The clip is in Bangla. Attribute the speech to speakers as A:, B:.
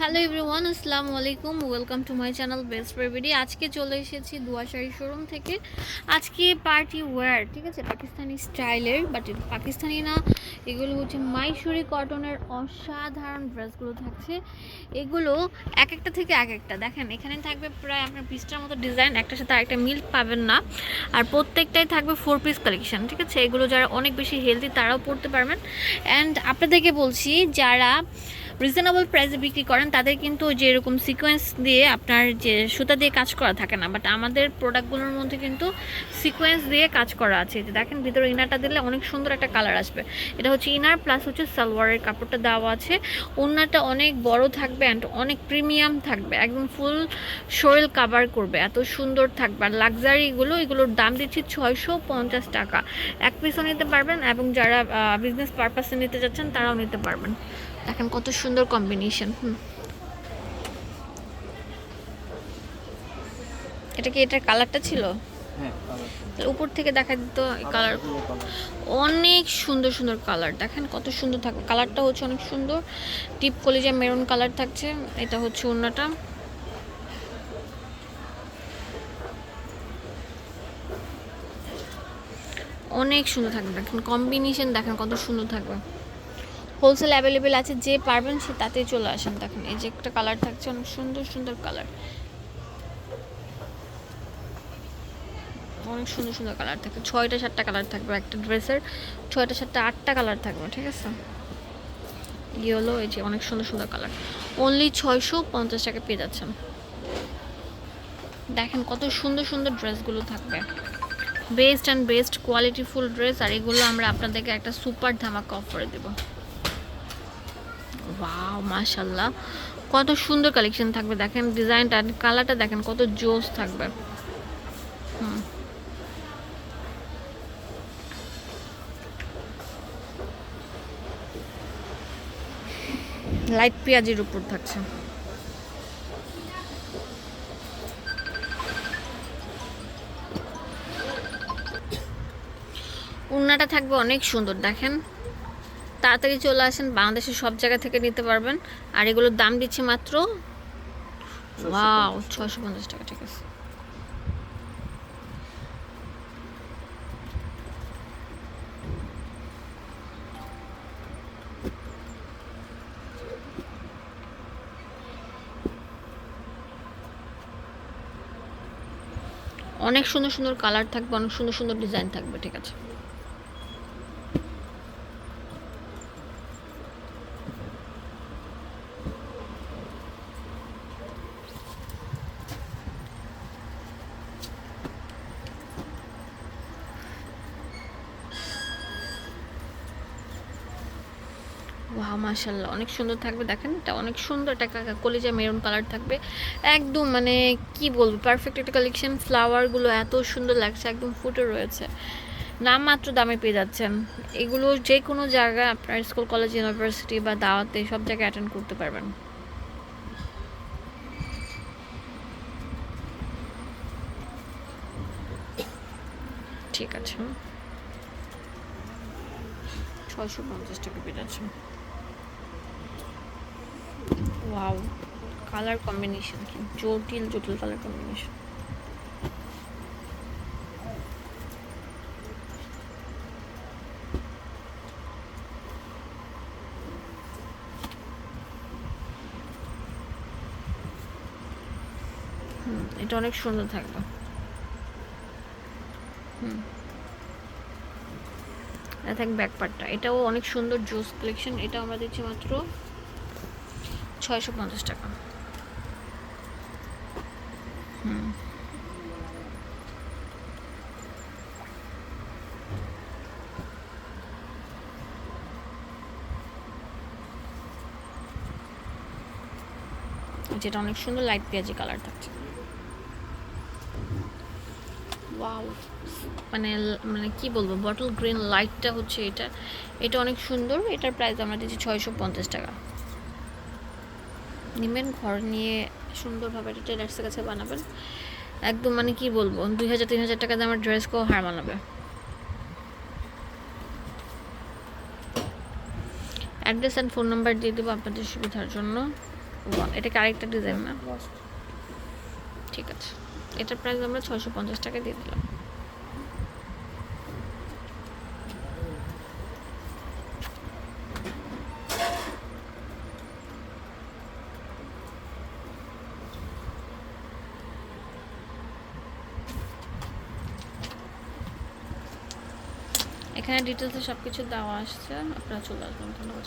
A: হ্যালো এভরিওয়ান, আসসালামু আলাইকুম। Welcome to my channel best বেবিডি আজকে চলে এসেছি দুয়া শাড়ি শোরুম থেকে। আজকে পার্টি ওয়্যার ঠিক আছে? পাকিস্তানি স্টাইলের বাট পাকিস্তানি না। এগুলো হচ্ছে মাইসুরি কটনের অসাধারণ ড্রেসগুলো থাকছে। এগুলো এক একটা থেকে এক একটা। দেখেন, এখানে থাকবে প্রায় আপনার বিশটার মতো ডিজাইন, একটার সাথে আরেকটা মিল পাবেন না। আর প্রত্যেকটাই থাকবে ফোর পিস কালেকশন ঠিক আছে? এগুলো যারা অনেক বেশি হেলদি তারাও পড়তে পারবেন। অ্যান্ড আপনাদেরকে বলছি, যারা রিজনেবল প্রাইসে বিক্রি করেন তাদের কিন্তু যেরকম সিকোয়েন্স দিয়ে আপনার যে সুতা দিয়ে কাজ করা থাকে না বাট আমাদের প্রোডাক্টগুলোর মধ্যে কিন্তু সিকোয়েন্স দিয়ে কাজ করা আছে। দেখেন, ভিতরে ইনারটা দিলে অনেক সুন্দর একটা কালার আসবে। এটা হচ্ছে ইনার প্লাস হচ্ছে সালোয়ারের কাপড়টা দেওয়া আছে। ওড়নাটা অনেক বড় থাকবে অ্যান্ড অনেক প্রিমিয়াম থাকবে। একদম ফুল শরীর কাভার করবে। এত সুন্দর থাকবে। আর লাক্সারিগুলো এগুলোর দাম দিচ্ছি ছয়শো পঞ্চাশ টাকা। এক পিসও নিতে পারবেন এবং যারা বিজনেস পারপাসে নিতে যাচ্ছেন, তারাও নিতে পারবেন। দেখেন কত সুন্দর কম্বিনেশন হুম। এটা কি এটার কালারটা ছিল?
B: হ্যাঁ
A: উপর থেকে দেখা দিত কালার অনেক সুন্দর সুন্দর কালার। দেখেন কত সুন্দর থাকবে কালারটা হচ্ছে অনেক সুন্দর। টিপ কলিজা মেরুন কালার থাকছে। এটা হচ্ছে অন্যটা অনেক সুন্দর থাকবে। দেখেন কম্বিনেশন দেখেন কত সুন্দর থাকবে। হোলসেল অ্যাভেলেবেল আছে যে পারবেন সে তাতেই চলে আসেন। দেখেন এই যে একটা কালার থাকছে অনেক সুন্দর সুন্দর কালার। অনেক সুন্দর সুন্দর কালার থাকবে ছয়টা সাতটা কালার থাকবে একটা ড্রেসের ছয়টা সাতটা আটটা কালার থাকবে, ঠিক আছে? ইয়েলো এই যে অনেক সুন্দর সুন্দর কালার অনলি ছয়শো পঞ্চাশ টাকা পেয়ে যাচ্ছেন। দেখেন কত সুন্দর সুন্দর ড্রেসগুলো থাকবে। Best and best qualityful dress আর এগুলো আমরা আপনাদেরকে একটা সুপার ধামাকা অফারে দেবো। ওয়াও মাশাল্লাহ কত সুন্দর কালেকশন থাকবে। দেখেন ডিজাইনটা কালারটা দেখেন কত জোস থাকবে। হুম। লাইট পেঁয়াজের উপর থাকছে। উন্নাটা থাকবে অনেক সুন্দর দেখেন। তাড়াতাড়ি চলে আসেন বাংলাদেশের সব জায়গা থেকে নিতে পারবেন। আর এগুলোর দাম দিচ্ছে মাত্র ওয়াও ছয়শো পঞ্চাশ টাকা ঠিক আছে। অনেক সুন্দর সুন্দর কালার থাকবে অনেক সুন্দর সুন্দর ডিজাইন থাকবে ঠিক আছে ওয়াও মাশাল্লাহ অনেক সুন্দর থাকবে। দেখেন, এটা অনেক সুন্দর একটা কলিজা মেরুন কালার থাকবে। একদম মানে কি বলব পারফেক্ট একটা কালেকশন ফ্লাওয়ারগুলো এত সুন্দর লাগছে, একদম ফুটে রয়েছে। নাম মাত্র দামে পেয়ে যাচ্ছেন। এগুলো যে কোনো জায়গায় আপনার স্কুল কলেজ ইউনিভার্সিটি বা দাওয়াতে সব জায়গায় অ্যাটেন্ড করতে পারবেন। ঠিক আছে। ছয়শো পঞ্চাশ টাকা পেয়ে যাচ্ছে ওয়াও কালার কম্বিনেশন কি জটিল জটিল কালার কম্বিনেশন এটা অনেক সুন্দর থাকবে হুম। এটা থাকবে ব্যাক পার্টটা এটাও অনেক সুন্দর জুস কালেকশন এটা আমরা দিচ্ছি মাত্র ছয়শো পঞ্চাশ টাকা। যেটা অনেক সুন্দর লাইট পেঁয়াজি কালার থাকছে। মানে মানে কি বলব বটল গ্রিন লাইটটা হচ্ছে এটা। এটা অনেক সুন্দর, এটার প্রাইস আমরা দিচ্ছি ছয়শো পঞ্চাশ টাকা। নেবেন ঘর নিয়ে সুন্দরভাবে এটা টেলার্সের কাছে বানাবেন। একদম মানে কি বলব দুই হাজার তিন হাজার টাকা দামের ড্রেসকেও হার মানাবে। অ্যাড্রেস অ্যান্ড ফোন নাম্বার দিয়ে দেবো আপনাদের সুবিধার জন্য। এটা কি আরেকটা ডিজাইন না? ঠিক আছে। এটার প্রাইস আমরা ছশো পঞ্চাশ টাকা দিয়ে দিলাম। এখানে ডিটেলসে সব কিছু দেওয়া আসছে আপনারা চলে আসবেন ধন্যবাদ।